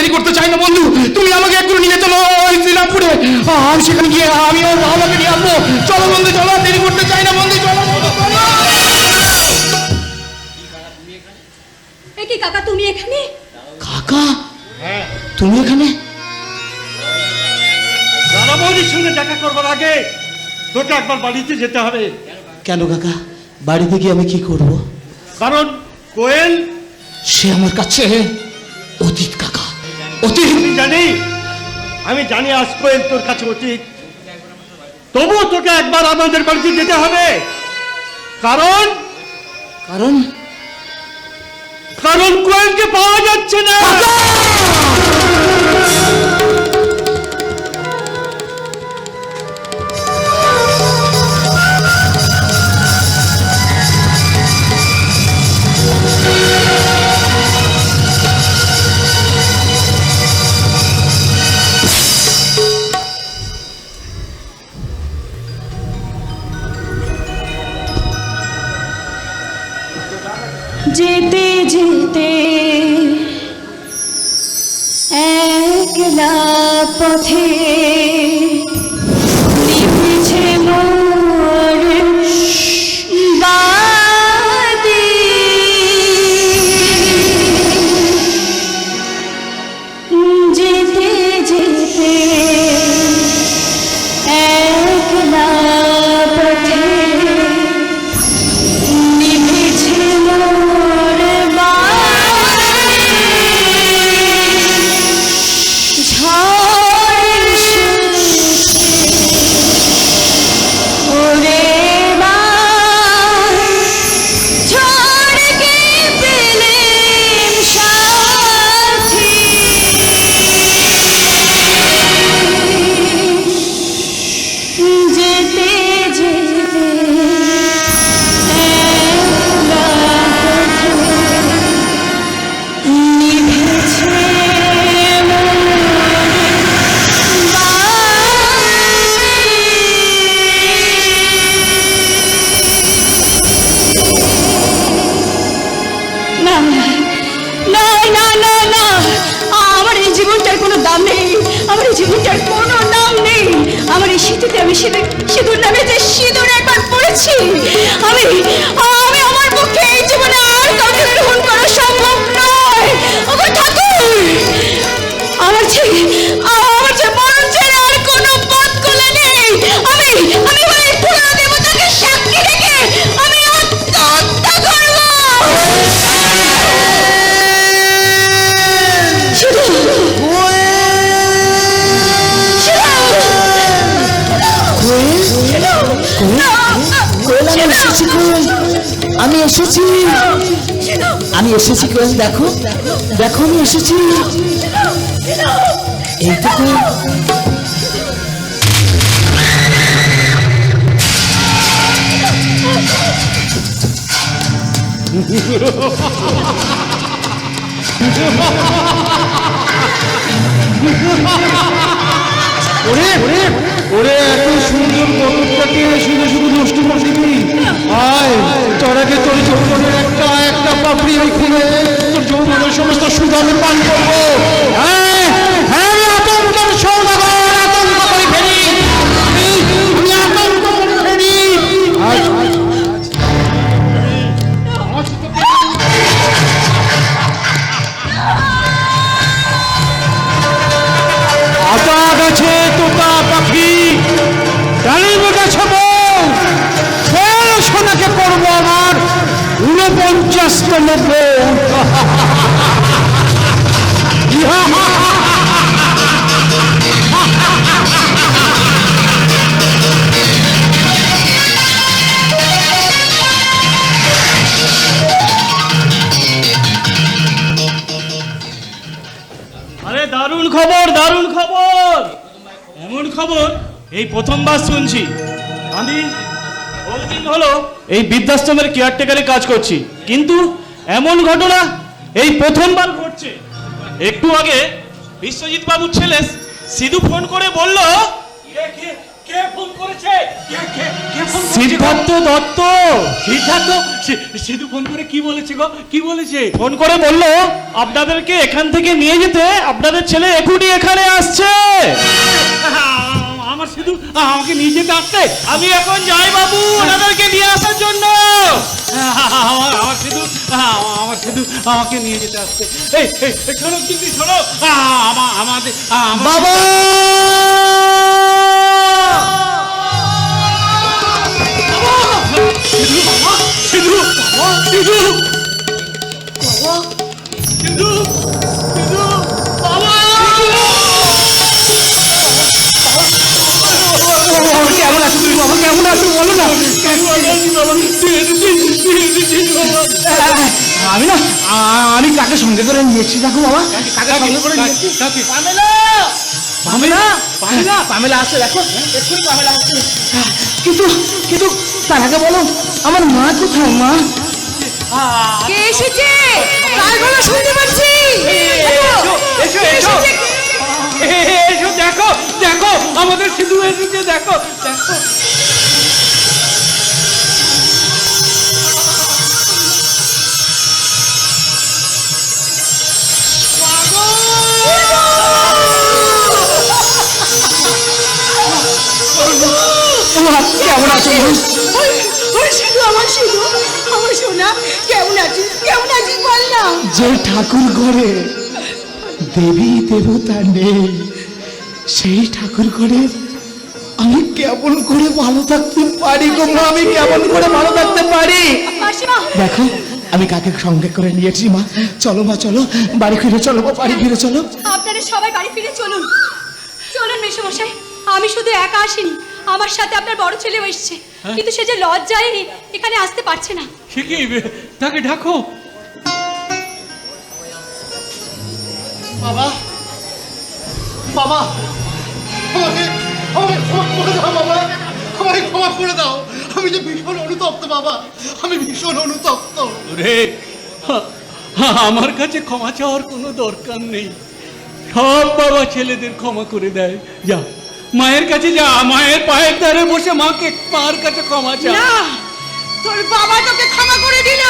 দেরি করতে চাই না বন্ধু। তুমি আমাকে একটু নিয়ে চলো ওই শ্রীরামপুরে। আমি সেখানে গিয়ে আমি ওর বাবাকে নিয়ে আসব। চলো বন্ধু চলো দেরি করতে চাই না বন্ধু চলো কি কাকা তুমি এখানে? কাকা? তুমি এখানে? দাদা বৌদির সঙ্গে দেখা করবার আগে তোকে একবার বাড়িতে যেতে হবে। কেন কাকা? বাড়িতে গিয়ে আমি কি করব? কারণ কোয়েল সে আমার কাছে অতীত অতীত জানি। আমি জানি আজ পর্যন্ত তোর কাছে অতীত। তবুও তোকে একবার আমাদের বাড়িতে যেতে হবে। কারণ কারণ? কারণ কোয়েলকে পাওয়া যাচ্ছে না। পথে আমার এই সিঁথিতে আমি সিঁদুর সিঁদুর নামে যে সিঁদুর একবার পড়েছি। আমি এসেছি আমি এসেছি। আমি এসেছি কোয়েল দেখো। দেখো আমি এসেছি। এইটুকু। ওরে ওরে। ওরে, এত সুন্দর কটকটাকে শুধু শুধু নষ্ট করছিলি আয় তোরাকে তোর যৌবনের একটা একটা পাপড়ি আমি খুলে তোর যৌবনের সমস্ত সুদ আমি পান করব। হ্যাঁ হ্যাঁ আতঙ্কের আতঙ্ক করে ফেলি ফেলি আতা গাছে তোতা বউ আরে দারুণ খবর দারুণ খবর। এমন খবর এই প্রথমবার শুনছি। আমি বহুদিন হলো এই বৃদ্ধাশ্রমের কেয়ারটেকারে কাজ করছি। কিন্তু এমন ঘটনা এই প্রথমবার ঘটছে। একটু আগে বিশ্বজিৎ বাবুর ছেলে সিধু ফোন করে বলল কে কে কে ফোন করেছে? কে কে কে ফোন করেছে সিদ্ধার্থ দত্ত। সিদ্ধার্থ সিধু ফোন করে কি বলেছে গো? কি বলেছে? ফোন করে বলল আপনাদেরকে এখান থেকে নিয়ে যেতে আপনাদের ছেলে এখনই এখানে আসছে। আমার সিধু আমাকে নিয়ে যেতে আসছে আমি এখন যাই বাবু ওনাদেরকে নিয়ে আসার জন্য। আমার আমার আমার সিধু আমাকে নিয়ে যেতে আসছে এই শোনো কিন্তু শোনো। আমাদের বাবা! সিধু সিধু সিধু কেমন আছো বলো না? আমি না আমি কাকে সঙ্গে করে নিয়েছি দেখো বাবা। কাকে সঙ্গে করে নিয়েছি পামেলা! পামেলা? পামেলা? পামেলা? আসছে দেখো। এক্ষুনি পামেলা আসছে কিন্তু কিন্তু তার আগে বলো আমার মা কোথায় মা? কে এসেছে? কার গলা শুনতে পাচ্ছি? এসো কে এসো। এসো দেখো দেখো আমাদের সিধু এসেছে দেখো দেখো। কেমন আছো আমার আমার সোনা কেমন আছিস? কেমন আছিস বল না? যে ঠাকুর ঘরে দেবী দেবতা নেই সেই ঠাকুর ঘরে আমি কেমন করে ভালো থাকতে পারি গো মা? আমি কেমন করে ভালো থাকতে পারি? দেখো আমি কাকে সঙ্গে করে নিয়েছি মা? চলো মা চলো বাড়ি ফিরে চলো মা, বাড়ি ফিরে চলো। আপনারা সবাই বাড়ি ফিরে চলুন। চলুন মেশামশাই আমি শুধু একা আসিনি। আমার সাথে আপনার বড় ছেলেও এসছে। কিন্তু সে যে লজ্জায় এখানে আসতে পারছে না। সে কি? তাকে ডাকো। বাবা। বাবা। আমাকে আমাকে ক্ষমা করে দাও বাবা। আমাকে ক্ষমা করে দাও। আমি যে ভীষণ অনুতপ্ত বাবা। আমি ভীষণ অনুতপ্ত। রে আমার কাছে ক্ষমা চাওয়ার কোনো দরকার নেই। সব বাবা ছেলেদের ক্ষমা করে দেয়। যা। মায়ের কাছে যা মায়ের পায়ের ধারে বসে মাকে মার কাছে ক্ষমা চা না তোর বাবা তোকে ক্ষমা করে দিল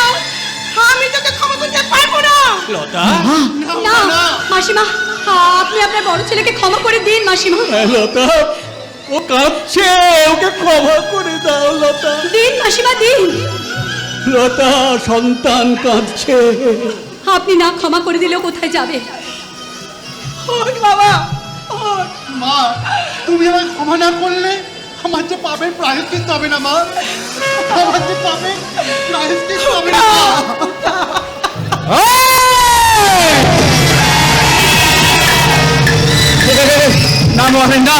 আমি তোকে ক্ষমা করতে পারব না। লতা? না মাসিমা আপনি আপনার বড় ছেলেকে ক্ষমা করে দিন মাসিমা। হ্যাঁ, লতা ও কাঁদছে ওকে ক্ষমা করে দাও লতা। দিন মাসিমা দিন। লতা সন্তান কাঁদছে। আপনি না ক্ষমা করে দিলেও কোথায় যাবে? বাবা। মা তুমি আমায় ক্ষমা না করলে আমার যে পাপের প্রায়শ্চিত হবে না মা। আমার যে পাপের প্রায়শ্চিত হবে না না না।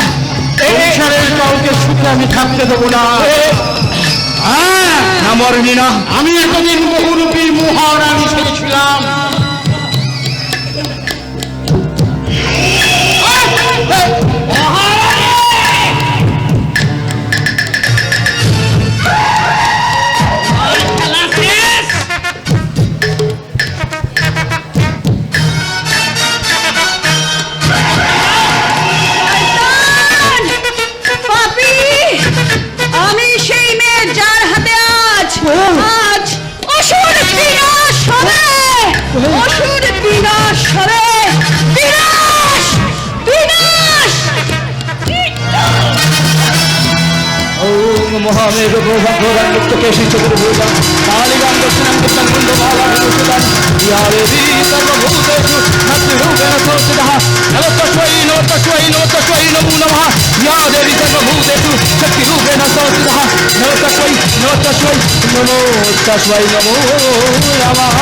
সংসারের কাউকে সুখে আমি থাকতে দেবো না। হ্যাঁ, না মরেনি না। আমি এতদিন বহুরূপী মহারানী সেরেছিলাম మహామేఘ భోగాన్ని కేశించదు కాళిగా ముందు యావేది సర్వభూతేషు నత్రూపేణ సోషిత నవతత్వై నవతత్వై నవతత్వై నమో నమః యాదేవి సర్వభూతేషు శక్తిరూపేణ సోషిత నవతత్వై నవతత్వై నమో తత్వై నమో నమః